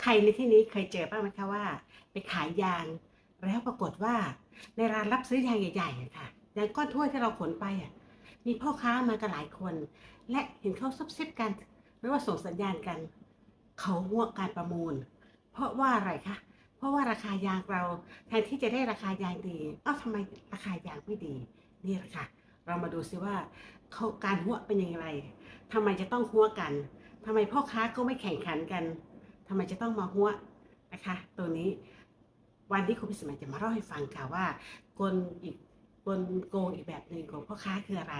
ใครในที่นี้เคยเจอบ้างไหมคะว่า ไปขายยาง แล้วปรากฏว่า ในร้านรับซื้อยางใหญ่ๆอะค่ะยางก้อนถ้วยที่เราขนไปอะมีพ่อค้ามากันหลายคน และเห็นเขาซุบซิบกันหรือว่าส่งสัญญาณกัน เขาหัวการประมูล เพราะว่าอะไรคะเพราะว่าราคายางเราแทนที่จะได้ราคายางดีเอ้าทำไมราคายางไม่ดีนี่แหละค่ะ เรามาดูซิว่าเขาการหัวเป็นอย่างไรทำไมจะต้องหัวกันทำไมพ่อค้าก็ไม่แข่งขันกัน ทำไมจะต้องมาหัวนะคะ ตัวนี้วันที่คุณพิสมัยจะมาเล่าให้ฟังค่ะว่ากลอีกกลโกงอีกแบบหนึ่งของพ่อค้าคืออะไร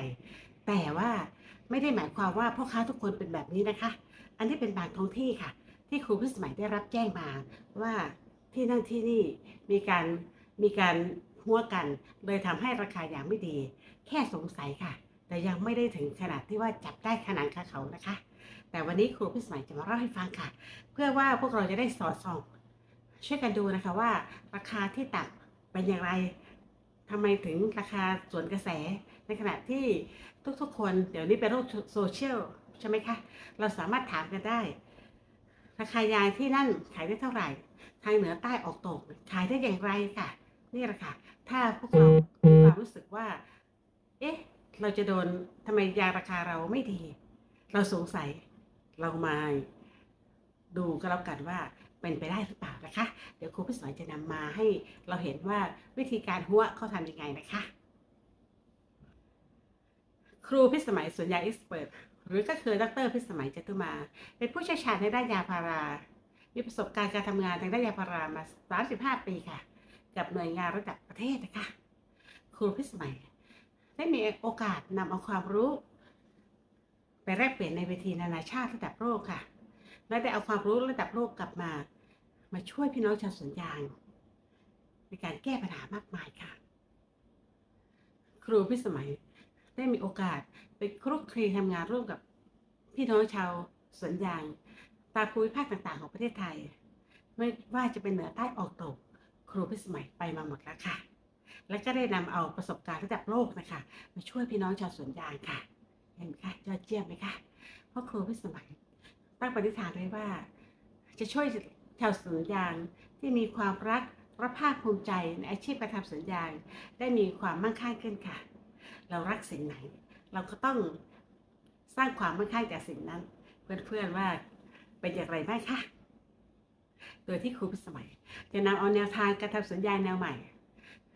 แต่ว่าไม่ได้หมายความว่าพ่อค้าทุกคนเป็นแบบนี้นะคะ อันนี้เป็นบางท้องที่ค่ะ ที่ครูพิสมัยได้รับแจ้งมาว่าที่นั่นที่นี่มีการมีการหัวกัน เลยทำให้ราคาอย่างไม่ดี แค่สงสัยค่ะ แต่ยังไม่ได้ถึงขนาดที่ว่าจับได้ขนาดคาเขานะคะ แต่วันนี้ครูพิสมัยจะมาเล่าให้ฟังค่ะ เพื่อว่าพวกเราจะได้สอดส่อง ช่วยกันดูนะคะว่า ราคาที่ต่ำเป็นอย่างไรทำไมถึงราคาสวนกระแส ในขณะที่ทุกๆ คนเดี๋ยวนี้เป็นโลกโซเชียลใช่ไหมคะ เราสามารถถามกันได้ ราคายางที่นั่นขายได้เท่าไหร่ ทางเหนือใต้ออกตกขายได้อย่างไรค่ะ นี่แหละค่ะ ถ้าพวกเราความรู้สึกว่า เอ๊ะ เราจะโดนทำไมยาราคาเราไม่ดี เราสงสัยเรามาดูก็แล้วกันว่าเป็นไปได้หรือเปล่านะคะ เดี๋ยวครูพี่สอนจะนำมาให้เราเห็นว่าวิธีการหัวเขาทำยังไงนะคะ ครูพิสมัยสุญญาเอ็กซ์เพรสหรือก็คือดรพิสมัยจตุมา เป็นผู้เชี่ยวชาญในด้านยาพารา มีประสบการณ์การทำงานทางด้านยาพารามา 35 ปีค่ะ กับหน่วยงานระดับประเทศนะคะ ครูพิสมัยได้มีโอกาสนำเอาความรู้ ไปแลกเปลี่ยนในเวทีนานาชาติระดับโลกค่ะ และได้เอาความรู้ระดับโลกกลับมา มาช่วยพี่น้องชาวสวนยาง ในการแก้ปัญหามากมายค่ะ ครูพิสมัยได้มีโอกาสไปคลุกคลีทำงานร่วมกับพี่น้องชาวสวนยาง ตามภูมิภาคต่างๆ ของประเทศไทย ไม่ว่าจะเป็นเหนือใต้ออกตก ครูพิสมัยไปมาหมดแล้วค่ะ และก็ได้นำเอาประสบการณ์ระดับโลกนะคะ มาช่วยพี่น้องชาวสวนยางค่ะ เห็นไหมคะยอดเยี่ยมไหมคะพราะครูพิสมัยตั้งปณิธานไว้ว่า จะช่วยชาวสวนยางที่มีความรักและภาคภูมิใจในอาชีพการทำสวนยางได้มีความมั่งคั่งขึ้นค่ะ เรารักสิ่งไหน เราก็ต้องสร้างความมั่งคั่งจากสิ่งนั้น เพื่อนๆว่าเป็นอย่างไรบ้างคะโดยที่ครูพิสมัย จะนำเอาแนวทางการทำสวนยางแนวใหม่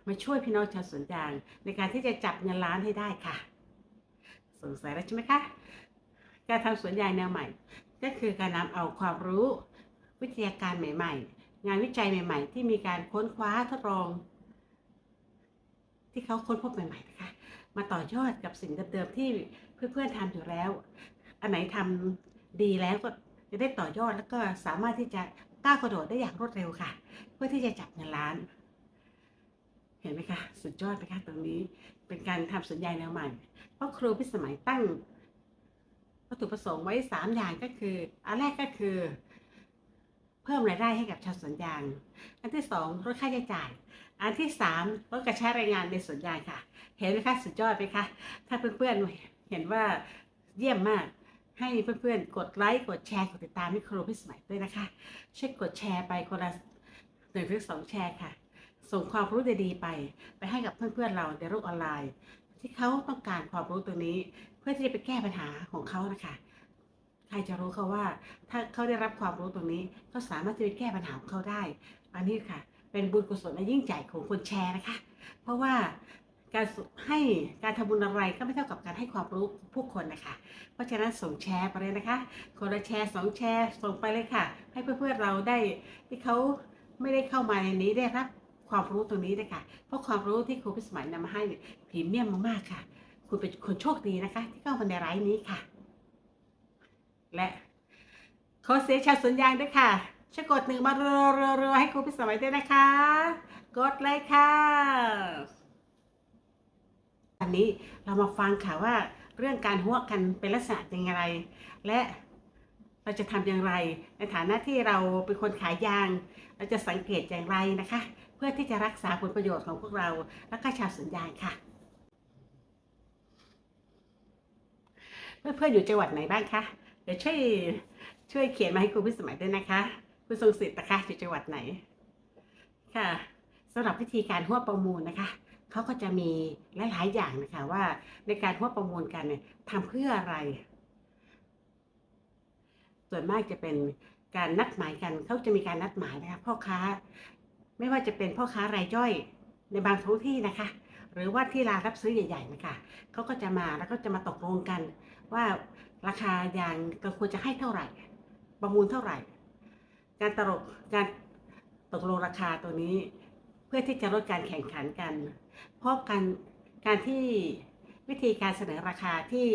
มาช่วยพี่น้องชาวสวนยางในการที่จะจับเงินล้านให้ได้ค่ะ สงสัยแล้วใช่ไหมคะการทำสวนยางแนวใหม่ ก็คือการนำเอาความรู้วิทยาการใหม่ ๆ งานวิจัยใหม่ ๆ ที่มีการค้นคว้าทดลอง ที่เขาค้นพบใหม่ๆนะคะมาต่อยอดกับสิ่งเดิมๆที่เพื่อนๆทำอยู่แล้ว อันไหนทำดีแล้วก็จะได้ต่อยอดแล้วก็สามารถที่จะก้าวกระโดดได้อย่างรวดเร็วค่ะ เพื่อที่จะจับเงินล้าน เห็นไหมคะ สุดยอดไหมคะตรงนี้ เป็นการทำสัญญาแนวใหม่ เพราะครูพิสมัยตั้งวัตถุประสงค์ไว้ 3 อย่างก็คือ อันแรกก็คือ เพิ่มรายได้ให้กับชาวสวนยาง อันที่ 2 ลดค่าใช้จ่าย อันที่ 3 ลดการใช้แรงงานในสวนยางค่ะ เห็นไหมคะสุดยอดไหมคะถ้าเพื่อนๆเห็นว่าเยี่ยมมากให้เพื่อนๆ กดไลค์กดแชร์กดติดตามให้ครูพิสมัยด้วยนะคะช่วยกดแชร์ไปคนละหนึ่งถึงสองแชร์ค่ะ ส่งความรู้ดีๆไป ไปให้กับเพื่อนๆเราในโลกออนไลน์ ที่เขาต้องการความรู้ตรงนี้ เพื่อที่จะไปแก้ปัญหาของเขานะคะใครจะรู้เขาว่า ถ้าเขาได้รับความรู้ตรงนี้ก็สามารถที่จะแก้ปัญหาของเขาได้ อันนี้ค่ะ เป็นบุญกุศลอันยิ่งใหญ่ของคนแชร์นะคะ เพราะว่าการให้การทำบุญอะไรก็ไม่เท่ากับการให้ความรู้ผู้คนนะคะ เพราะฉะนั้นส่งแชร์ไปเลยนะคะ คนละแชร์สองแชร์ส่งไปเลยค่ะ ให้เพื่อนๆเราได้ที่เขาไม่ได้เข้ามาในนี้ได้รับ ความรู้ตรงนี้นะคะเพราะความรู้ที่ครูพิสมัยนำมาให้เนี่ยพรีเมียมมากๆค่ะ คุณเป็นคนโชคดีนะคะ ที่เข้ามาในไลฟ์นี้ค่ะ และขอเสียชาวสวนยางด้วยค่ะช่วยกดหนึ่งมาเรัวๆให้ครูพิสมัยด้วยนะคะ กดเลยค่ะวันนี้เรามาฟังค่ะว่าเรื่องการหัวกันเป็นลักษณะอย่างไรและเราจะทำอย่างไร ในฐานะที่เราเป็นคนขายยาง เราจะสังเกตอย่างไรนะคะ พื่อที่จะรักษาผลประโยชน์ของพวกเรา และก็ชาวสวนยางค่ะ เพื่อนๆอยู่จังหวัดไหนบ้างคะเดี๋ยวช่วยช่วยเขียนมาให้ครูพิสมัยด้วยนะคะคุณทรงสิทธิ์นะคะอยู่จังหวัดไหน ค่ะสำหรับวิธีการหัวประมูลนะคะเขาก็จะมีหลายๆอย่างนะคะว่าในการหัวประมูลกันเนี่ยทำเพื่ออะไร ส่วนมากจะเป็นการนัดหมายกันเขาจะมีการนัดหมายนะคะพ่อค้า ไม่ว่าจะเป็นพ่อค้ารายย่อยในบางท้องที่นะคะ หรือว่าที่ร้านรับซื้อใหญ่ๆนะคะเขาก็จะมาแล้วก็จะมาตกลงกัน ว่าราคายางก็ควรจะให้เท่าไหร่ ประมูลเท่าไหร่ การตลกการตกลงราคาตัวนี้ เพื่อที่จะลดการแข่งขันกัน เพราะการการที่วิธีการเสนอราคาที่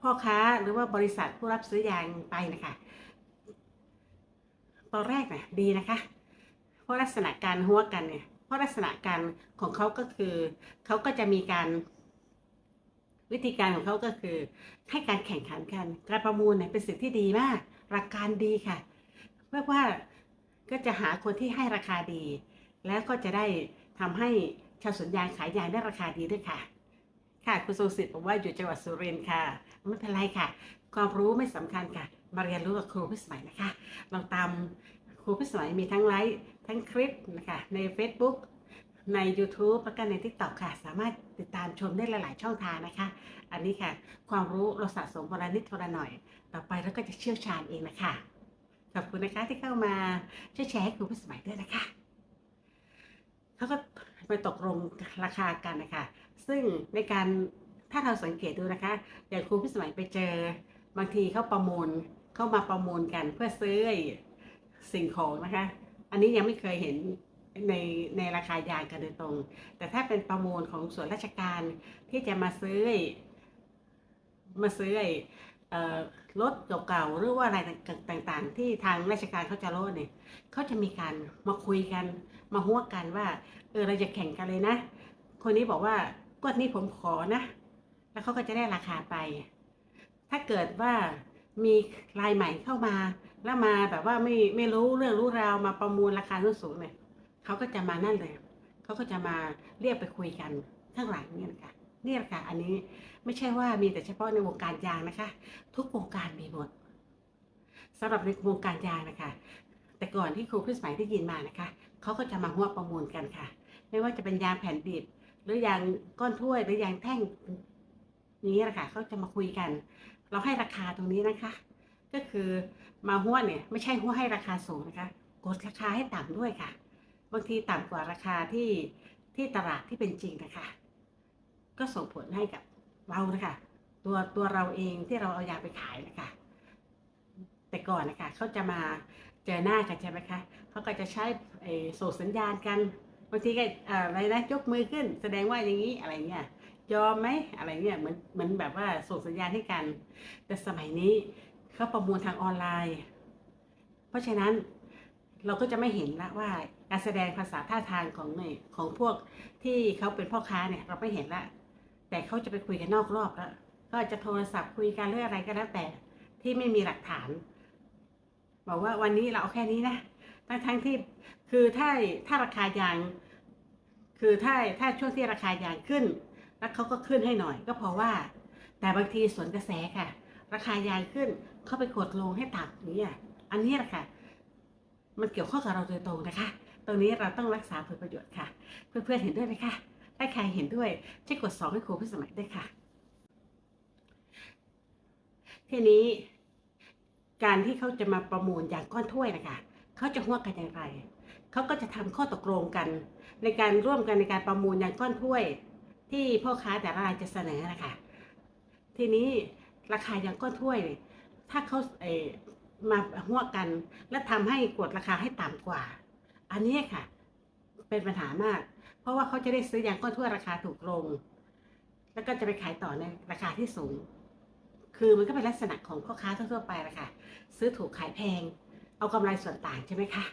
พ่อค้าหรือว่าบริษัทผู้รับซื้อยางไปนะคะ ตอนแรกนะดีนะคะ เพราะลักษณะการหัวกันเนี่ยเพราะลักษณะการของเขาก็คือเขาก็จะมีการวิธีการของเขาก็คือ ให้การแข่งขันกันการประมูลเนี่ยเป็นสิ่งที่ดีมากหลักกาดีค่ะเพื่อว่าก็จะหาคนที่ให้ราคาดี แล้วก็จะได้ทำให้ชาวสวนยางขายยางได้ราคาดีด้วยค่ะ ค่ะคุณทรงสิทธิ์บอกว่าอยู่จังหวัดสุรินทร์ค่ะ ไม่เป็นไรค่ะ ความรู้ไม่สำคัญค่ะ มาเรียนรู้กับครูพิสมัยนะคะลองตามครูพิสมัยมีทั้งไลฟ์ ทั้งคลิปนะคะใน Facebook ใน YouTube แล้วก็ใน TikTok ค่ะ สามารถติดตามชมได้หลาย ๆ ช่องทางนะคะ อันนี้ค่ะ ความรู้เราสะสมวันละนิดวันละหน่อย ต่อไปเราก็จะเชี่ยวชาญเองนะคะขอบคุณนะคะที่เข้ามาช่วยแชร์ให้ครูพิสมัยด้วยนะคะเขาก็ไปตกลงราคากันนะคะ ซึ่งในการถ้าเราสังเกตดูนะคะ อย่างครูพิสมัยไปเจอบางทีเขาประมูลเข้ามาประมูลกันเพื่อซื้อสิ่งของนะคะ อันนี้ยังไม่เคยเห็นในในราคายางกันโดยตรง แต่ถ้าเป็นประมูลของส่วนราชการที่จะมาซื้อ มาซื้อไอ้เอ่อรถเก่าๆหรือว่าอะไรต่างๆ ที่ทางราชการเขาจะลดเนี่ยเขาจะมีการมาคุยกันมาหัวกันว่าเออเราจะแข่งกันเลยนะ คนนี้บอกว่ากวดนี้ผมขอนะ แล้วเขาก็จะได้ราคาไป ถ้าเกิดว่า มีรายใหม่เข้ามา แล้วมาแบบว่าไม่ไม่รู้เรื่องรู้ราวมาประมูลราคาสูงเนี่ยเขาก็จะมานั่นเลยเขาก็จะมาเรียกไปคุยกันข้างหลังเนี่ยนะคะนี่แหละค่ะ อันนี้ไม่ใช่ว่ามีแต่เฉพาะในวงการยางนะคะ ทุกวงการมีหมดสำหรับในวงการยางนะคะ แต่ก่อนที่ครูพิสมัยได้ยินมานะคะเขาก็จะมาหัวประมูลกันค่ะ ไม่ว่าจะเป็นยางแผ่นดิบหรือยางก้อนถ้วยหรือยางแท่งนี้แหละค่ะเขาจะมาคุยกัน เราให้ราคาตรงนี้นะคะ ก็คือมาหัวเนี่ยไม่ใช่หัวให้ราคาสูงนะคะ กดราคาให้ต่ำด้วยค่ะ บางทีต่ำกว่าราคาที่ที่ตลาดที่เป็นจริงนะคะ ก็ส่งผลให้กับเรานะคะ ตัวตัวเราเองที่เราเอายาไปขายนะคะ แต่ก่อนนะคะเขาจะมาเจอหน้ากันใช่ไหมคะเขาก็จะใช้ส่งสัญญาณกันบางทีก็เอออะไรนะยกมือขึ้น แสดงว่าอย่างนี้อะไรเงี้ย ยอมไหมอะไรเงี้ยเหมือนเหมือนแบบว่าส่งสัญญาณให้กัน แต่สมัยนี้เขาประมูลทางออนไลน์ เพราะฉะนั้นเราก็จะไม่เห็นละว่าการแสดงภาษาท่าทางของเนี่ยของพวกที่เขาเป็นพ่อค้าเนี่ยเราไม่เห็นละ แต่เขาจะไปคุยกันนอกรอบแล้วก็จจะโทรศัพท์คุยกันเรื่องอะไรก็แล้วแต่ที่ไม่มีหลักฐาน บอกว่าวันนี้เราเอาแค่นี้นะทั้งทั้งที่คือถ้าถ้าราคายาง คือถ้าถ้าช่วงที่ราคายางขึ้น แล้วเขาก็ขึ้นให้หน่อยก็เพราะว่า แต่บางทีสวนกระแสค่ะ ราคายางขึ้นเขาไปกดลงให้ต่ำอย่างนี้อะอันนี้แหละค่ะ มันเกี่ยวข้องกับเราโดยตรงนะคะ ตรงนี้เราต้องรักษาผลประโยชน์ค่ะ เพื่อนๆเห็นด้วยไหมคะถ้าใครเห็นด้วยช่วยกดสองให้ครูพิสมัยด้วยค่ะ ทีนี้การที่เขาจะมาประมูลอย่างก้อนถ้วยนะคะเขาจะหัวกันอย่างไร เขาก็จะทำข้อตกลงกัน ในการร่วมกันในการประมูลอย่างก้อนถ้วย ที่พ่อค้าแต่ละรายจะเสนอนะคะ ทีนี้ราคาอย่างก้อนถ้วย ถ้าเขาเอมาหัวกัน และทำให้กดราคาให้ต่ำกว่า อันนี้ค่ะ เป็นปัญหามาก เพราะว่าเขาจะได้ซื้อยางก้อนถ้วยราคาถูกลง แล้วก็จะไปขายต่อในราคาที่สูง คือมันก็เป็นลักษณะของพ่อค้าทั่วๆไปละค่ะ ซื้อถูกขายแพง เอากำไรส่วนต่างใช่ไหมคะ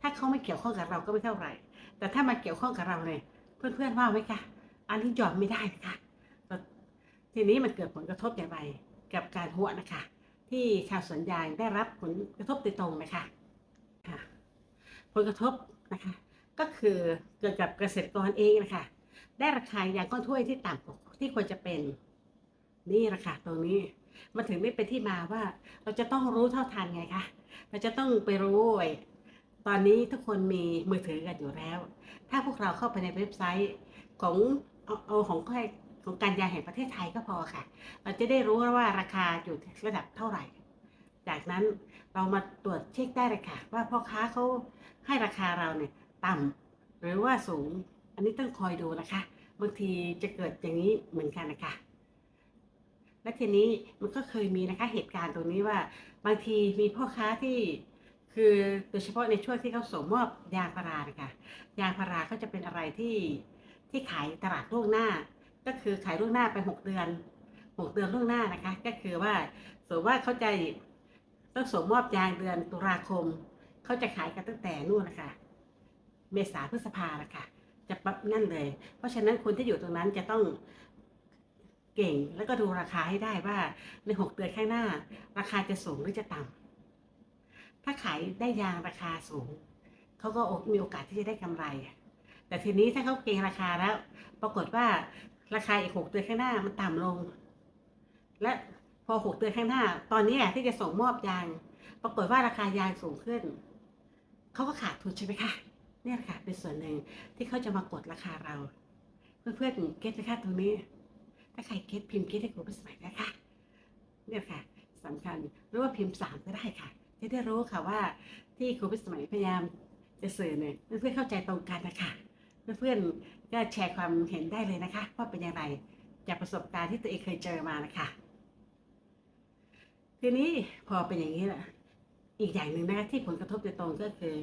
ถ้าเขาไม่เกี่ยวข้องกับเราก็ไม่เท่าไหร่ แต่ถ้ามาเกี่ยวข้องกับเราเนี่ยเพื่อนๆว่าไหมคะ อันนี้ยอมไม่ได้นะคะทีนี้มันเกิดผลกระทบอย่ไรกับการหัวนะคะ ที่ชาวสวนยางได้รับผลกระทบโดยตรงนะคะค่ะผลกระทบนะคะ ก็คือเกิดกับเกษตรกรเองนะคะ ได้ราคายางก้อนถ้วยที่ต่ำกว่าที่ควรจะเป็นนี่ราคาตรงนี้มันถึงได้เป็นที่มาว่า เราจะต้องรู้เท่าทันไงคะเราจะต้องไปรู้ตอนนี้ทุกคนมีมือถือกันอยู่แล้ว ถ้าพวกเราเข้าไปในเว็บไซต์ของ เอาเอาของค่ายของการยาแห่งประเทศไทยก็พอค่ะ เราจะได้รู้ว่าราคาอยู่ระดับเท่าไหร่ จากนั้นเรามาตรวจเช็คได้เลยค่ะ ว่าพ่อค้าเขาให้ราคาเราเนี่ยต่ำหรือว่าสูง อันนี้ต้องคอยดูนะคะ บางทีจะเกิดอย่างนี้เหมือนกันนะคะ และทีนี้มันก็เคยมีนะคะเหตุการณ์ตรงนี้ว่า บางทีมีพ่อค้าที่คือโดยเฉพาะในช่วงที่เขาส่งมอบยางพารานะคะยางพาราก็จะเป็นอะไรที่ ที่ขายตลาดล่วงหน้า ก็คือขายล่วงหน้าไปหกเดือนหกเดือนล่วงหน้านะคะ ก็คือว่าสมมติว่าเขาจะต้องส่งมอบยางเดือนตุลาคม เขาจะขายกันตั้งแต่นู่นนะคะเมษาพฤษภาละค่ะจะปั๊บนั่นเลย เพราะฉะนั้นคนที่อยู่ตรงนั้นจะต้องเก่งแล้วก็ดูราคาให้ได้ว่าในหกเดือนข้างหน้า ราคาจะสูงหรือจะต่ำถ้าขายได้ยางราคาสูงเขาก็มีโอกาสที่จะได้กำไร แต่ทีนี้ถ้าเขาเก่งราคาแล้ว ปรากฏว่าราคาอีกหกเดือนข้างหน้ามันต่ำลง และพอหกเดือนข้างหน้า ตอนนี้อะที่จะส่งมอบยาง ปรากฏว่าราคายางสูงขึ้นเขาก็ขาดทุนใช่ไหมคะเนี่ยค่ะเป็นส่วนหนึ่งที่เขาจะมากดราคาเรา เพื่อนๆเก็ตไหมคะตรงนี้ ถ้าใครเก็ตพิมพ์เก็ตให้ครูไปสมัยนะคะเนี่ยค่ะสำคัญหรือว่าพิมพ์สามก็ได้ค่ะจะได้รู้ค่ะว่าที่ครูพิสมัยพยายามจะสื่อเนี่ยเพื่อนๆเข้าใจตรงกันนะคะ เพื่อนๆก็แชร์ความเห็นได้เลยนะคะว่าเป็นอย่างไรจากประสบการณ์ที่ตัวเองเคยเจอมานะคะทีนี้พอเป็นอย่างนี้แหละอีกอย่างหนึ่งนะคะที่ผลกระทบโดยตรงก็คือ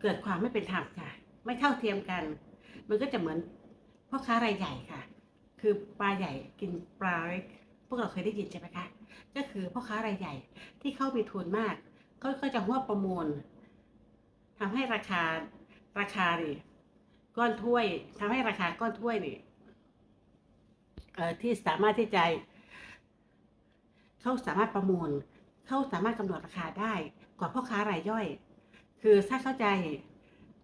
เกิดความไม่เป็นธรรมค่ะ ไม่เท่าเทียมกัน มันก็จะเหมือนพ่อค้ารายใหญ่ค่ะ คือปลาใหญ่กินปลาเล็กพวกเราเคยได้ยินใช่ไหมคะก็คือพ่อค้ารายใหญ่ที่เข้ามีทุนมาก ก็จะหัวประมูลทำให้ราคาราคานี่ ก้อนถ้วยทำให้ราคาก้อนถ้วยนี่เอ่อที่สามารถที่จะเขาสามารถประมูลเขาสามารถกำหนดราคาได้กว่าพ่อค้ารายย่อย คือถ้าเข้าใจ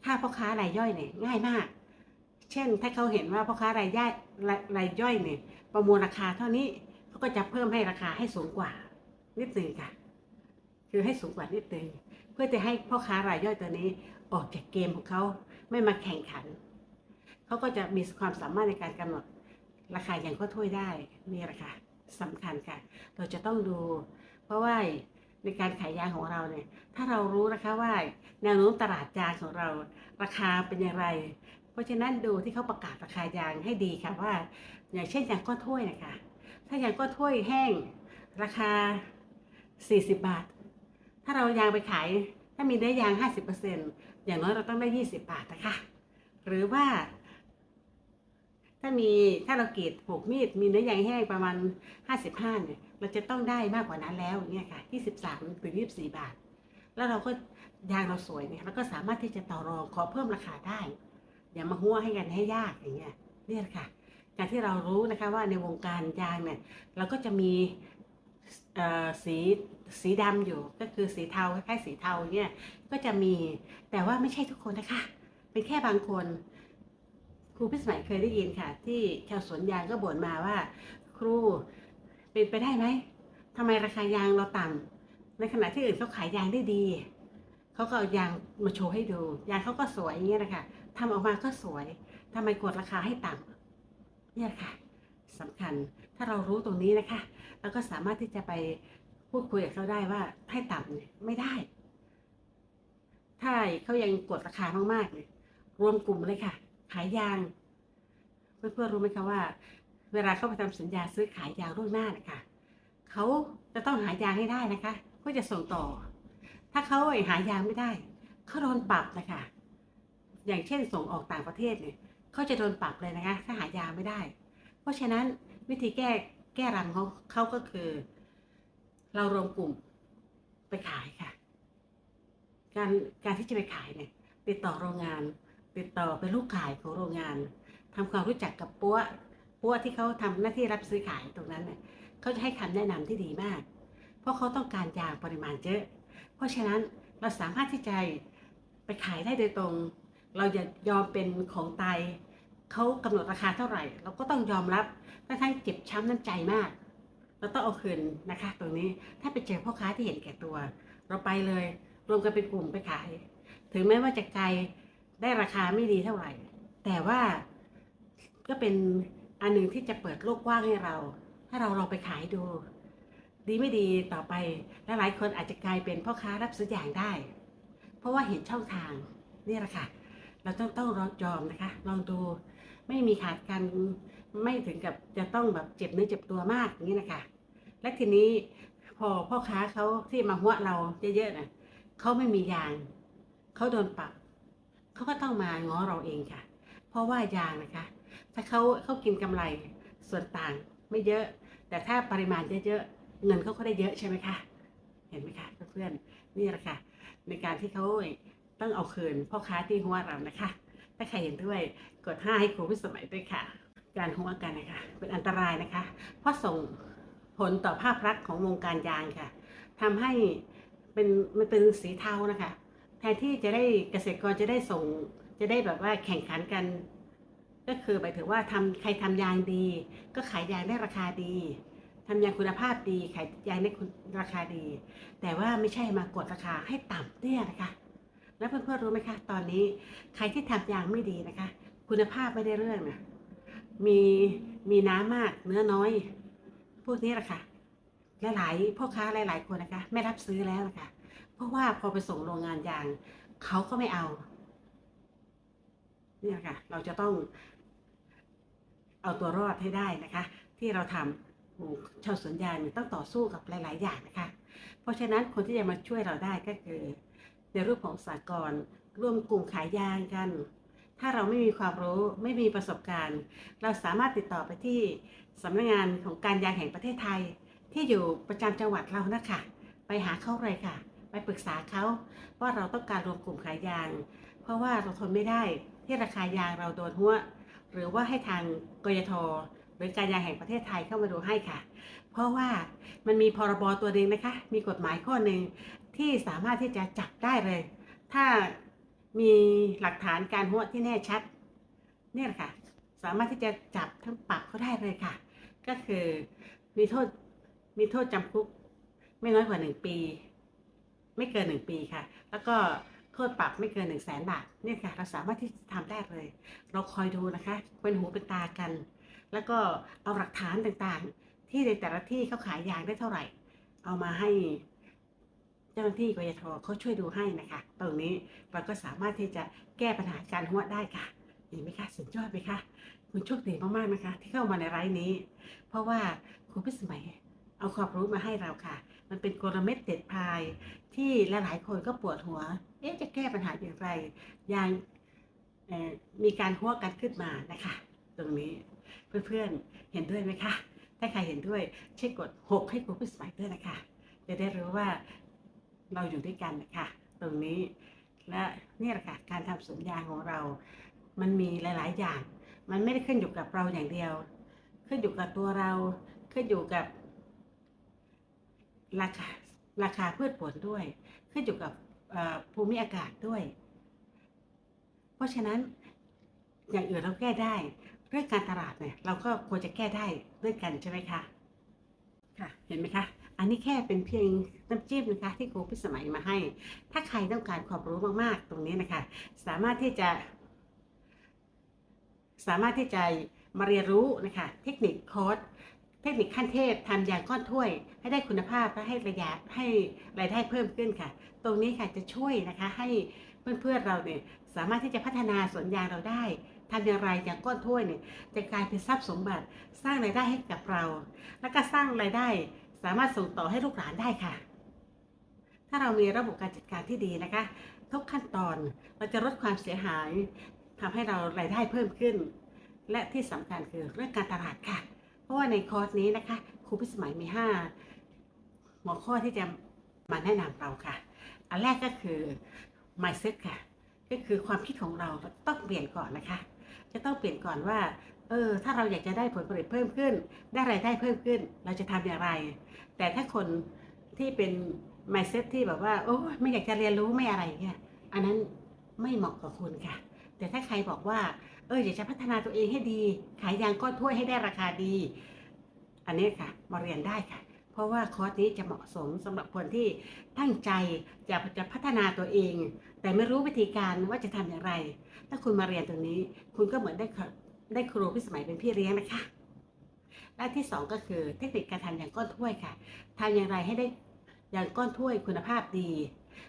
ค่าพ่อค้ารายย่อยเนี่ยง่ายมาก เช่น ถ้าเขาเห็นว่าพ่อค้ารายย่อยรายรายย่อยเนี่ยประมูลราคาเท่านี้เขาก็จะเพิ่มให้ราคาให้สูงกว่านิดนึงค่ะ คือให้สูงกว่านิดนึงเพื่อจะให้พ่อค้ารายย่อยตัวนี้ออกจากเกมของเขา ไม่มาแข่งขัน เขาก็จะมีความสามารถในการกำหนดราคาอย่างก็ถ้วยได้นี่แหละค่ะสำคัญค่ะ เราจะต้องดู เพราะว่าในการขายยางของเราเนี่ย ถ้าเรารู้นะคะว่าแนวโน้มตลาดยางของเรา ราคาเป็นอย่างไร เพราะฉะนั้นดูที่เขาประกาศราคายางให้ดีค่ะว่า อย่างเช่นยางก้อนถ้วยนะคะ ถ้ายางก้อนถ้วยแห้ง ราคา 40 บาท ถ้าเรายางไปขาย ถ้ามีเนื้อยาง 50% อย่างน้อยเราต้องได้ 20 บาทนะคะ หรือว่า ถ้ามีถ้าเรากรีดผูกมีดมีเนื้อยางแห้งประมาณ 55เนี่ยเราจะต้องได้มากกว่านั้นแล้วเนี่ยค่ะ 23หรือ24 บาท แล้วเราก็ยางเราสวยเนี่ยเราก็สามารถที่จะต่อรองขอเพิ่มราคาได้ อย่ามาหัวให้กันให้ยากอย่างเงี้ยเนี่ยค่ะ การที่เรารู้นะคะว่าในวงการยางเนี่ยเราก็จะมี สีสีดำอยู่ก็คือสีเทาคล้ายๆสีเทาเนี่ยก็จะมีแต่ว่าไม่ใช่ทุกคนนะคะ เป็นแค่บางคนครูพิสมัยเคยได้ยินค่ะ ที่ชาวสวนยางก็บ่นมาว่า ครูเป็นไปได้ไหมทำไมราคายางเราต่ำในขณะที่อื่นเขาขายยางได้ดีเขาก็เอายางมาโชว์ให้ดูยางเขาก็สวยอย่างเงี้ยนะคะทำออกมาก็สวยทำไมกดราคาให้ต่ำเนี่ยค่ะสำคัญถ้าเรารู้ตรงนี้นะคะ เราก็สามารถที่จะไปพูดคุยกับเขาได้ว่าให้ต่ำเนี่ยไม่ได้ ถ้าเขายังกดราคามากๆเลยรวมกลุ่มเลยค่ะ ขายยาง เพื่อนๆรู้ไหมคะว่า เวลาเขาไปทำสัญญาซื้อขายยางล่วงหน้านะคะเขาจะต้องหายางให้ได้นะคะเพื่อจะส่งต่อ ถ้าเขาหายางไม่ได้เขาโดนปรับนะคะอย่างเช่นส่งออกต่างประเทศเนี่ยเขาจะโดนปรับเลยนะคะ ถ้าหายางไม่ได้ เพราะฉะนั้นวิธีแก้ แก้รังเขาเขาก็คือ เรารวมกลุ่มไปขายค่ะ การการที่จะไปขายเนี่ยติดต่อโรงงาน ติดต่อเป็นลูกขายของโรงงานทำความรู้จักกับปัวปัวที่เขาทำหน้าที่รับซื้อขายตรงนั้นเนี่ยเขาจะให้คำแนะนำที่ดีมาก เพราะเขาต้องการยางปริมาณเยอะ เพราะฉะนั้นเราสามารถที่จะไปขายได้โดยตรง เราอย่ายอมเป็นของตายเขากำหนดราคาเท่าไหร่ เราก็ต้องยอมรับ ทั้งทั้งเจ็บช้ำน้ำใจมาก เราต้องเอาคืนนะคะ ตรงนี้ถ้าไปเจอพ่อค้าที่เห็นแก่ตัว เราไปเลยรวมกันเป็นกลุ่มไปขาย ถึงแม้ว่าจะไกลได้ราคาไม่ดีเท่าไหร่ แต่ว่าก็เป็นอันหนึ่งที่จะเปิดโลกกว้างให้เรา ถ้าเราลองไปขายดู ดีไม่ดีต่อไปและหลายคนอาจจะกลายเป็นพ่อค้ารับซื้ออย่างได้ เพราะว่าเห็นช่องทางนี่แหละค่ะ เราต้องต้องรอยอมนะคะ ลองดู ไม่มีขาดกันไม่ถึงกับจะต้องแบบเจ็บเนื้อเจ็บตัวมากอย่างนี้นะคะ และทีนี้พอพ่อค้าเขาที่มาหัวเราเยอะๆนะเขาไม่มียางเขาโดนปรับเขาก็ต้องมาง้อเราเองค่ะ เพราะว่ายางนะคะ ถ้าเขาเขากินกำไรส่วนต่างไม่เยอะ แต่ถ้าปริมาณเยอะๆเงินเขาก็ได้เยอะใช่ไหมคะเห็นไหมคะเพื่อนๆนี่แหละค่ะ ในการที่เขาต้องเอาคืนพ่อค้าที่หัวเรานะคะ ถ้าใครเห็นด้วย กด 5 ให้ครูพิสมัยด้วยค่ะ การหัวกันนะคะ เป็นอันตรายนะคะ เพราะส่งผลต่อภาพลักษณ์ของวงการยางค่ะทำให้เป็นมันเป็นสีเทานะคะ แทนที่จะได้เกษตรกรจะได้ส่งจะได้แบบว่าแข่งขันกัน ก็คือหมายถึงว่าทำใครทำยางดี ก็ขายยางได้ราคาดีทำยางคุณภาพดีขายยางได้ราคาดี แต่ว่าไม่ใช่มากดราคาให้ต่ำเนี่ยนะคะ แล้วเพื่อนๆรู้ไหมคะ ตอนนี้ใครที่ทำยางไม่ดีนะคะ คุณภาพไม่ได้เรื่องนะมีมีน้ำมากเนื้อน้อย พวกนี้แหละค่ะหลายๆพ่อค้าหลาย ๆ คนนะคะ ไม่รับซื้อแล้วนะคะเพราะว่าพอไปส่งโรงงานยางเขาก็ไม่เอาเนี่ยค่ะ เราจะต้องเอาตัวรอดให้ได้นะคะ ที่เราทำชาวสวนยางต้องต่อสู้กับหลาย ๆ อย่างนะคะ เพราะฉะนั้นคนที่จะมาช่วยเราได้ก็คือ ในรูปของสากลร่วมกลุ่มขายยางกัน ถ้าเราไม่มีความรู้ไม่มีประสบการณ์ เราสามารถติดต่อไปที่สำนักงานของการยางแห่งประเทศไทย ที่อยู่ประจำจังหวัดเรานะคะไปหาเขาเลยค่ะ ไปปรึกษาเขาว่าเราต้องการรวมกลุ่มขายยาง เพราะว่าเราทนไม่ได้ที่ราคายางเราโดนหัวหรือว่าให้ทางกยทหรือการยางแห่งประเทศไทยเข้ามาดูให้ค่ะ เพราะว่ามันมีพรบตัวหนึ่งนะคะ มีกฎหมายข้อหนึ่งที่สามารถที่จะจับได้เลย ถ้า มีหลักฐานการหัวที่แน่ชัด เนี่ยค่ะ สามารถที่จะจับทั้งปรับเขาได้เลยค่ะ ก็คือมีโทษมีโทษจำคุก ไม่น้อยกว่าหนึ่งปี ไม่เกินหนึ่งปีค่ะ แล้วก็โทษปรับไม่เกินหนึ่งแสนบาทเนี่ยค่ะ เราสามารถที่จะทำได้เลย เราคอยดูนะคะ เป็นหูเป็นตากัน แล้วก็เอาหลักฐานต่างๆ ที่ในแต่ละที่เขาขายยางได้เท่าไหร่ เอามาให้ เจ้าหน้าที่กยทเขาช่วยดูให้นะคะ ตรงนี้เราก็สามารถที่จะแก้ปัญหาการหัวได้ค่ะเห็นไหมคะสุดยอดไหมคะคุณโชคดีมากๆนะคะ ที่เข้ามาในไลฟ์นี้ เพราะว่าครูพิสมัยเอาความรู้มาให้เราค่ะ มันเป็นกลเม็ดเด็ดพายที่ลหลายๆคนก็ปวดหัว เอ๊ะจะแก้ปัญหาอย่างไรอย่างมีการหัวกันขึ้นมานะคะ ตรงนี้เพื่อนๆเห็นด้วยไหมคะ ถ้าใครเห็นด้วยช่วยกด 6 ให้ครูพิสมัยด้วยนะคะ จะได้รู้ว่า เราอยู่ด้วยกันนะคะตรงนี้และนี่แหละค่ะการทำสวนยางของเรา มันมีหลาย ๆ อย่าง มันไม่ได้ขึ้นอยู่กับเราอย่างเดียว ขึ้นอยู่กับตัวเรา ขึ้นอยู่กับ ราคาราคาพืชผลด้วย ขึ้นอยู่กับภูมิอากาศด้วย เพราะฉะนั้นอย่างอื่นเราแก้ได้เรื่องการตลาดเนี่ยเราก็ควรจะแก้ได้ด้วยกันใช่ไหมคะค่ะเห็นไหมคะ อันนี้แค่เป็นเพียงน้ำจิ้มนะคะ ที่ครูพิสมัยมาให้ ถ้าใครต้องการความรู้มากๆ ตรงนี้นะคะ สามารถที่จะ สามารถที่จะมาเรียนรู้นะคะ เทคนิคโค้ดเทคนิคขั้นเทพทำยางก้อนถ้วย ให้ได้คุณภาพและให้ระยะให้รายได้เพิ่มขึ้นค่ะ ตรงนี้ค่ะจะช่วยนะคะให้เพื่อนๆเราเนี่ยสามารถที่จะพัฒนาสวนยางเราได้ทำอย่างไรยางก้อนถ้วยเนี่ยจะกลายเป็นทรัพย์สมบัติสร้างรายได้ให้กับเรา แล้วก็สร้างรายได้ สามารถส่งต่อให้ลูกหลานได้ค่ะ ถ้าเรามีระบบการจัดการที่ดีนะคะ ทุกขั้นตอนเราจะลดความเสียหายทำให้เรารายได้เพิ่มขึ้น และที่สำคัญคือเรื่องการตลาดค่ะ เพราะว่าในคอร์สนี้นะคะครูพิสมัยมี 5 หัวข้อที่จะมาแนะนำเราค่ะ อันแรกก็คือ mindset ค่ะ ก็คือความคิดของเราเราต้องเปลี่ยนก่อนนะคะ จะต้องเปลี่ยนก่อนว่า เออ ถ้าเราอยากจะได้ผลผลิตเพิ่มขึ้น ได้รายได้เพิ่มขึ้น เราจะทำอย่างไร แต่ถ้าคนที่เป็น mindset ที่แบบว่าโอ้ไม่อยากจะเรียนรู้ไม่อะไรเงี้ยอันนั้นไม่เหมาะกับคุณค่ะ แต่ถ้าใครบอกว่า เอออยากจะพัฒนาตัวเองให้ดี ขายยางก้อนถ้วยให้ได้ราคาดี อันนี้ค่ะ มาเรียนได้ค่ะ เพราะว่าคอร์สนี้จะเหมาะสมสำหรับคนที่ตั้งใจจะจะพัฒนาตัวเอง แต่ไม่รู้วิธีการว่าจะทำอย่างไร ถ้าคุณมาเรียนตรงนี้ คุณก็เหมือนได้ได้ครูพิสมัยเป็นพี่เลี้ยงนะคะ และที่สองก็คือเทคนิคการทำอย่างก้อนถ้วยค่ะทำอย่างไรให้ได้อย่างก้อนถ้วยคุณภาพดี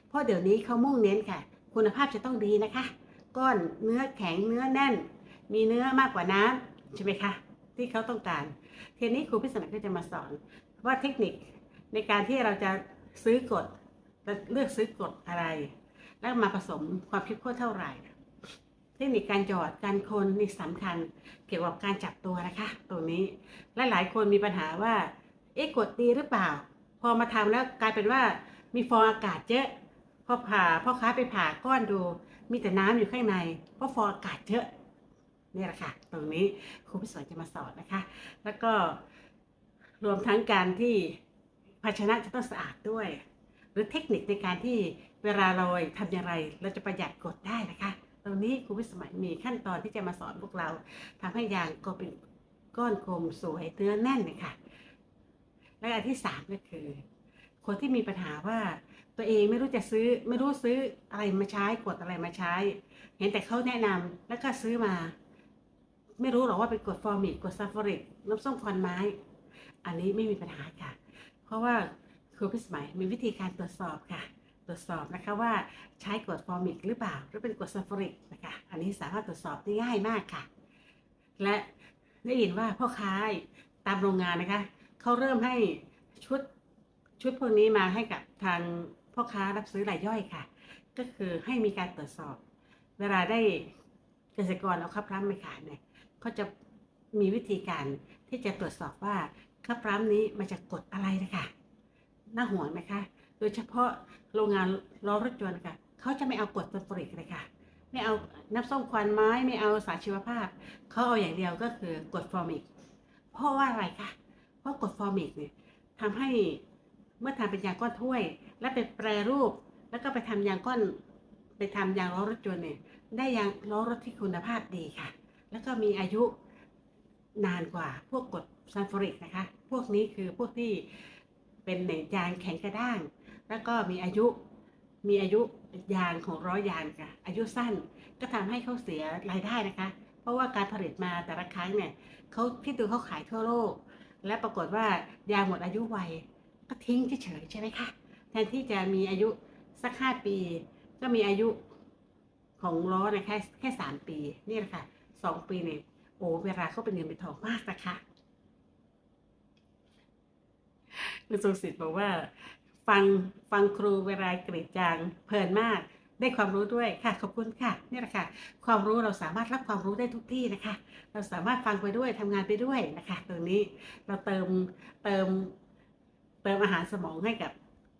เพราะเดี๋ยวนี้เขามุ่งเน้นค่ะ คุณภาพจะต้องดีนะคะ ก้อนเนื้อแข็งเนื้อแน่น มีเนื้อมากกว่าน้ำใช่ไหมคะที่เขาต้องการทีนี้ครูพิสมัยก็จะมาสอนว่าเทคนิคในการที่เราจะซื้อกฎจะเลือกซื้อกฎอะไร แล้วมาผสมความเข้มข้นเท่าไหร่ เทคนิคการหยอดการคนนี่สำคัญ กี่ยวกับการจับตัวนะคะตรงนี้และหลายคนมีปัญหาว่าเอ๊ะกดดีหรือเปล่า พอมาทำแล้วกลายเป็นว่ามีฟองอากาศเยอะพอผ่าพ่อค้าไปผ่าก้อนดู มีแต่น้ำอยู่ข้างใน เพราะฟองอากาศเยอะนี่แหละค่ะ ตรงนี้ครูพิสวนจะมาสอนนะคะ แล้วก็รวมทั้งการที่ภาชนะจะต้องสะอาดด้วย หรือเทคนิคในการที่เวลาเราทำอย่างไร เราจะประหยัดกดได้นะคะ ตรงนี้ครูพิสมัยมีขั้นตอนที่จะมาสอนพวกเราทำให้ยางก็เป็นก้อนกลมสวยเนื้อแน่นเลยค่ะและอันที่สามก็คือ คนที่มีปัญหาว่าตัวเองไม่รู้จะซื้อไม่รู้ซื้ออะไรมาใช้กดอะไรมาใช้ เห็นแต่เขาแนะนำแล้วก็ซื้อมา ไม่รู้หรอกว่าเป็นกดฟอร์มิกกดซัฟฟอริกน้ำส้มควันไม้ อันนี้ไม่มีปัญหาค่ะ เพราะว่าครูพิสมัยมีวิธีการตรวจสอบค่ะ ตรวจสอบนะคะว่าใช้กรดฟอร์มิกหรือเปล่าหรือเป็นกรดซัฟฟอริกนะคะอันนี้สามารถตรวจสอบได้ง่ายมากค่ะ และได้ยินว่าพ่อค้าตามโรงงานนะคะเขาเริ่มให้ชุดชุดพวกนี้มาให้กับทางพ่อค้ารับซื้อรายย่อยค่ะ ก็คือให้มีการตรวจสอบ เวลาได้เกษตรกรเอาข้าวพร้ำไปขายเนี่ยเขาจะมีวิธีการที่จะตรวจสอบว่าข้าวพร้ำนี้มาจากกดอะไรนะคะน่าห่วงนะคะ ดยเฉพาะโรงงานล้อรถยนต์ค่ะเขาจะไม่เอากรดซัลฟูริกเลยค่ะ ไม่เอาน้ำส้มควันไม้ไม่เอาสารชีวภาพเขาเอาอย่างเดียวก็คือกรดฟอร์มิกเพราะว่าอะไรคะเพราะกรดฟอร์มิกเนี่ยทำให้เมื่อทำเป็นยางก้อนถ้วย และไปแปรรูป แล้วก็ไปทำยางก้อนไปทำยางล้อรถยนต์เนี่ยได้ยางล้อรถที่คุณภาพดีค่ะ แล้วก็มีอายุนานกว่าพวกกรดซัลฟูริกนะคะ พวกนี้คือพวกที่เป็นเหนยางแข็งกระด้าง แล้วก็มีอายุมีอายุยางของร้อยยางค่ะ อายุสั้นก็ทำให้เขาเสียรายได้นะคะ เพราะว่าการผลิตมาแต่ละครั้งเนี่ยเขาที่ตัวเขาขายทั่วโลก และปรากฏว่ายางหมดอายุไวก็ทิ้งเฉยใช่ไหมคะแทนที่จะมีอายุสักห้าปี ก็มีอายุของล้อนี่ยแค่แค่สามปีนี่แหละค่ะสองปีเนี่ยโอ้เวลาเขาเป็นเงินเป็นทองมากนะคะคุณทรงศิษย์บอกว่า ฟังฟังครูเวลากรีดยางเพลินมาก ได้ความรู้ด้วยค่ะขอบคุณค่ะนี่แหละค่ะ ความรู้เราสามารถรับความรู้ได้ทุกที่นะคะ เราสามารถฟังไปด้วยทำงานไปด้วยนะคะตรงนี้เราเติมเติมเติมอาหารสมองให้กับ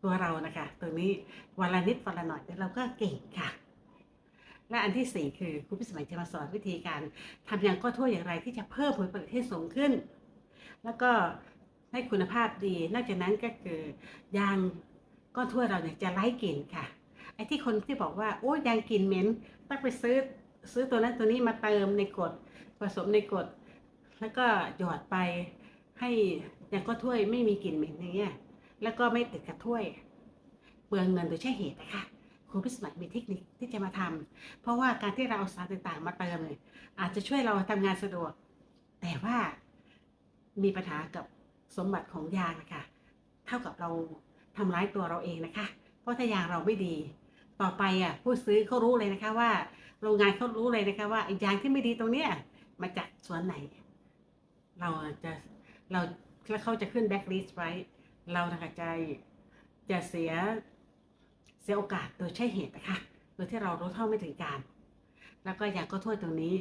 ตัวเรานะคะตรงนี้วันละนิดวันละหน่อยเราก็เก่งค่ะและอันที่สี่คือครูพิสมัยจะมาสอนวิธีการทำยางก้อนถ้วอย่างไรที่จะเพิ่มผลผลิตให้สูงขึ้น แล้วก็ ให้คุณภาพดี นอกจากนั้นก็คือยางก้อนถ้วยเราเนี่ยจะไร้กลิ่นค่ะ ไอ้ที่คนที่บอกว่าโอ้ยางกลิ่นเหม็นต้องไปซื้อซื้อตัวนั้นตัวนี้มาเติมในกรดผสมในกรดแล้วก็หยอดไปให้ยางก้อนถ้วยไม่มีกลิ่นเหม็นอย่างเงี้ยแล้วก็ไม่ติดกับถ้วยเปลืองเงินโดยใช่เหตุนะคะครูพิสมัยมีเทคนิคที่จะมาทำเพราะว่าการที่เราเอาสารต่างๆ มาเติมเลยอาจจะช่วยเราทำงานสะดวก แต่ว่ามีปัญหากับ สมบัติของยานะคะเท่ากับเราทำร้ายตัวเราเองนะคะ เพราะถ้ายางเราไม่ดีต่อไปอะผู้ซื้อเขารู้เลยนะคะว่า โรงงานเขารู้เลยนะคะว่าไอ้ยางที่ไม่ดีตรงเนี้ยมาจากสวนไหน เราจะเราแล้วเขาจะขึ้นแบ็คลิสต์ไว้เรานะคะจะจะเสียเสียโอกาสโดยใช่เหตุนะคะโดยที่เรารู้เท่าไม่ถึงการ แล้วก็ยางก็โทษตรงนี้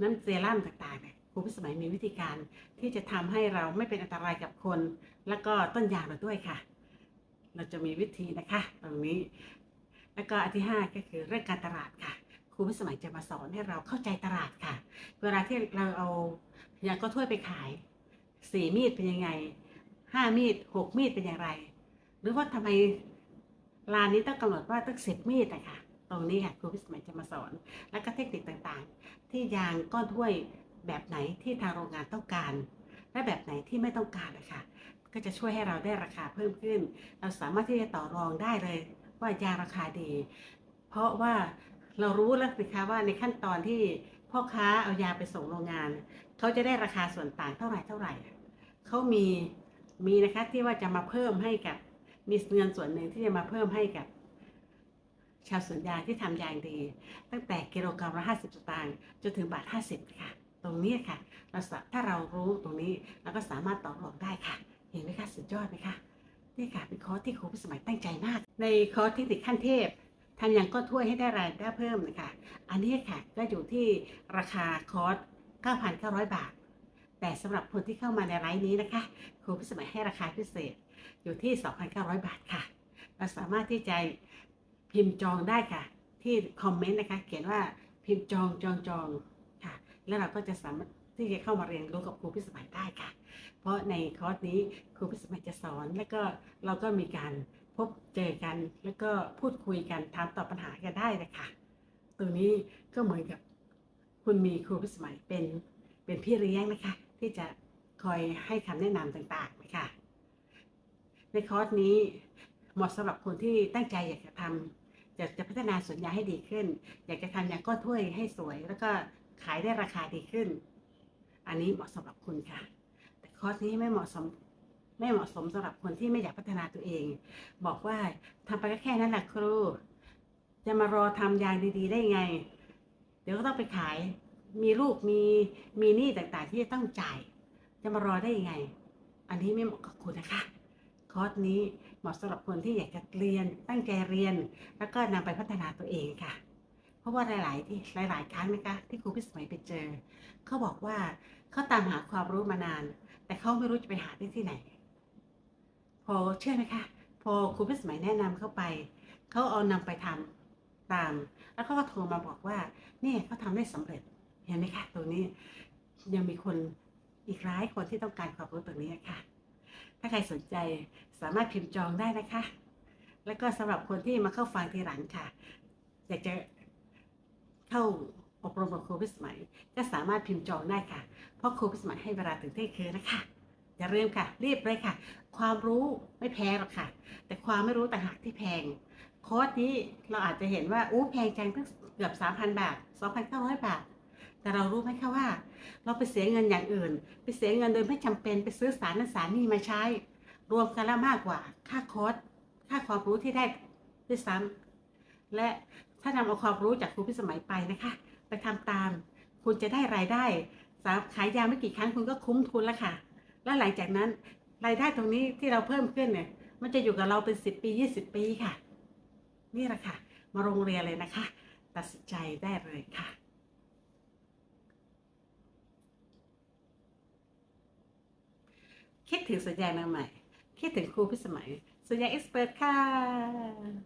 น้ำเซรั่มต่างๆเนี่ย ครูพิสมัยมีวิธีการที่จะทำให้เราไม่เป็นอันตรายกับคน แล้วก็ต้นยางเราด้วยค่ะ เราจะมีวิธีนะคะตรงนี้ แล้วก็อันที่ห้าก็คือเรื่องการตลาดค่ะครูพิสมัยจะมาสอนให้เราเข้าใจตลาดค่ะ เวลาที่เราเอายางก็ถ้วยไปขายสี่มีดเป็นยังไงห้ามีดหกมีดเป็นอย่างไร หรือว่าทำไมร้านนี้ต้องกำหนดว่าต้องสิบมีดนะคะตรงนี้ค่ะครูพิสมัยจะมาสอน แล้วก็เทคนิคต่างๆ ที่ยางก้อนถ้วย แบบไหนที่ทางโรงงานต้องการ และแบบไหนที่ไม่ต้องการนะคะก็จะช่วยให้เราได้ราคาเพิ่มขึ้น เราสามารถที่จะต่อรองได้เลยว่ายาราคาดี เพราะว่าเรารู้แล้วนะคะว่าในขั้นตอนที่พ่อค้าเอายาไปส่งโรงงาน เขาจะได้ราคาส่วนต่างเท่าไหร่เท่าไหร่เขามีมีนะคะที่ว่าจะมาเพิ่มให้กับมีเงินส่วนหนึ่งที่จะมาเพิ่มให้กับ ชาวสวนยางที่ทำยางดี ตั้งแต่กิโลกรัมละ50สตางค์จนถึงบาท50ค่ะ ตรงนี้ค่ะเราถ้าเรารู้ตรงนี้เราก็สามารถต่อรองได้ค่ะ เห็นไหมคะสุดยอดไหมคะนี่ค่ะเป็นคอร์สที่ครูพิสมัยตั้งใจมาก ในคอร์สเทคนิคขั้นเทพทำอย่างก้นถ้วยให้ได้รายได้เพิ่มนะคะ อันนี้ค่ะก็อยู่ที่ราคาคอร์ส 9,900 บาท แต่สำหรับคนที่เข้ามาในไลฟ์นี้นะคะครูพิสมัยให้ราคาพิเศษอยู่ที่ 2,900 บาทค่ะ เราสามารถที่จะพิมพ์จองได้ค่ะ ที่คอมเมนต์นะคะ เขียนว่าพิมพ์จองจองจอง แล้วเราก็จะสามารถที่จะเข้ามาเรียนรู้กับครูพิสมัยได้ค่ะ เพราะในคอร์สนี้ครูพิสมัยจะสอนแล้วก็เราก็มีการพบเจอกัน แล้วก็พูดคุยกันถามตอบปัญหากันได้เลยค่ะตรงนี้ก็เหมือนกับคุณมีครูพิสมัยเป็นเป็นพี่เลี้ยงนะคะ ที่จะคอยให้คำแนะนำต่างๆนะคะในคอร์สนี้เหมาะสำหรับคนที่ตั้งใจอยากจะทำอยากจะพัฒนาสวนยางให้ดีขึ้น อยากจะทำยางก้อนถ้วยให้สวย แล้วก็ ขายได้ราคาดีขึ้น อันนี้เหมาะสำหรับคุณค่ะ แต่คอร์สนี้ไม่เหมาะสมไม่เหมาะสมสำหรับคนที่ไม่อยากพัฒนาตัวเอง บอกว่าทำไปก็แค่นั้นแหละครู จะมารอทำยางดี ๆ ได้ไง เดี๋ยวก็ต้องไปขายมีลูกมีมีหนี้ต่างๆ ที่จะต้องจ่าย จะมารอได้ยังไง อันนี้ไม่เหมาะกับคุณนะคะคอร์สนี้เหมาะสำหรับคนที่อยากจะเรียนตั้งใจเรียน แล้วก็นำไปพัฒนาตัวเองค่ะ เพราะว่าหลาย ๆ ที่หลาย ๆ ครั้งนะคะที่ครูพิสมัยไปเจอ เขาบอกว่าเขาตามหาความรู้มานาน แต่เขาไม่รู้จะไปหาได้ที่ไหน พอเชื่อไหมคะ พอครูพิสมัยแนะนำเข้าไป เขาเอานำไปทำตาม แล้วเขาก็โทรมาบอกว่านี่เขาทำได้สำเร็จ เห็นไหมคะตรงนี้ยังมีคนอีกหลายคนที่ต้องการความรู้ตรงนี้ค่ะ ถ้าใครสนใจสามารถพิมพ์จองได้นะคะ แล้วก็สำหรับคนที่มาเข้าฟังทีหลังค่ะอยากจะ เข้าอบรมกับครูพิสมัยก็สามารถพิมพ์จองได้ค่ะ เพราะครูพิสมัยให้เวลาถึงเที่ยงคืนนะคะ อย่าลืมค่ะ รีบเลยค่ะ ความรู้ไม่แพงหรอกค่ะ แต่ความไม่รู้ต่างหากที่แพงคอร์สนี้เราอาจจะเห็นว่าอู้แพงจังตั้งเกือบ 3,000 บาท 2,900 บาท แต่เรารู้ไหมคะว่า เราไปเสียเงินอย่างอื่น ไปเสียเงินโดยไม่จำเป็นไปซื้อสารนั้นสารนี้มาใช้ รวมกันแล้วมากกว่า ค่าคอร์สค่าความรู้ที่ได้ด้วยซ้ำและ ถ้านำเอาความรู้จากครูพิสมัยไปนะคะ ไปทำตาม คุณจะได้รายได้สาขายยาไม่กี่ครั้งคุณก็คุ้มทุนแล้วค่ะ แล้วหลังจากนั้นรายได้ตรงนี้ที่เราเพิ่มขึ้นเนี่ย มันจะอยู่กับเราเป็นสิบปียี่สิบปีค่ะ นี่แหละค่ะ มาโรงเรียนเลยนะคะ ตัดสินใจได้เลยค่ะคิดถึงสัญญาณใหม่ คิดถึงครูพิสมัย สัญญาเอ็กซ์เพรสค่ะ